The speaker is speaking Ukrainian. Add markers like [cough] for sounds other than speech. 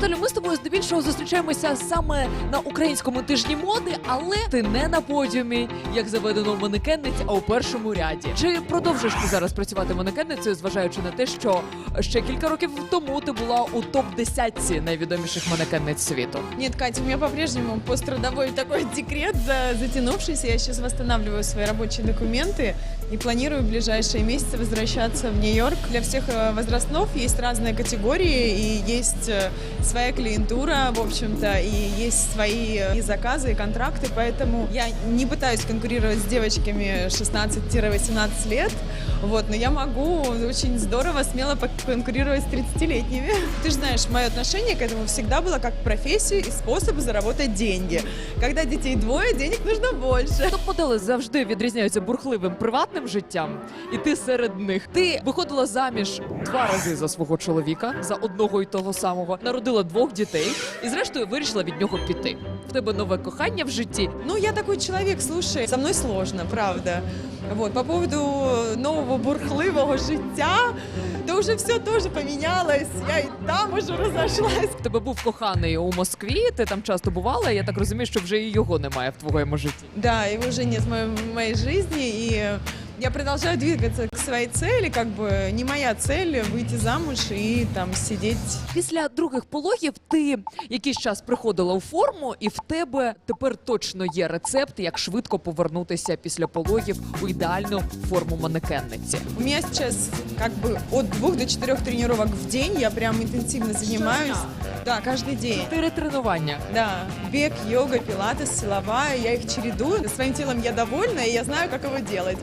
Наталю, ми з тобою здебільшого зустрічаємося саме на українському тижні моди, але ти не на подіумі, як заведено в манекенниць, а у першому ряді. Чи продовжиш ти зараз працювати манекенницею, зважаючи на те, що ще кілька років тому ти була у топ 10 найвідоміших манекенниць світу? Нет, Катя, у меня по-прежнему пострадовой такой декрет за- затянувшийся. Я сейчас восстанавливаю свои рабочие документы и планирую в ближайшие месяцы возвращаться в Нью-Йорк. Для всех э, возрастов есть разные категории и есть э, своя клиентура, в общем-то, и есть свои э, и заказы, и контракты, поэтому я не пытаюсь конкурировать с девочками 16-18 лет, вот, но я могу очень здорово, смело поконкурировать с 30-летними. [laughs] Ты же знаешь, мое отношение к этому всегда было как к профессии и способу заработать деньги. Когда детей двое, денег нужно больше. Топ-модели завжди відрізняються бурхливим приватним життям, і ти серед них. Ти виходила заміж два рази за свого чоловіка, за одного і того самого, народила двох дітей, і зрештою вирішила від нього піти. В тебе нове кохання в житті. Ну, я такой человек, слушай, со мной сложно, правда. Вот, по поводу нового бурхливого життя, то уже все тоже поменялось. Я и там уже разошлась. В тебе був коханий у Москві, ти там часто бувала. Я так розумію, що вже і його немає в твоєму житті. Да, его уже нет в моей, в моей жизни, и я продолжаю двигаться к своей цели, как бы не моя цель выйти замуж и там сидеть Після других пологів ти якийсь час приходила у форму, і в тебе тепер точно є рецепт, як швидко повернутися після пологів у ідеальну форму манекенниці. У меня сейчас как бы от двух до четырех тренировок в день. Я прям интенсивно занимаюсь. Да, каждый день. Чотири тренування. Да, бег, йога, пилатес, силовая, я их чередую. Своим телом я довольна, и я знаю, как его делать.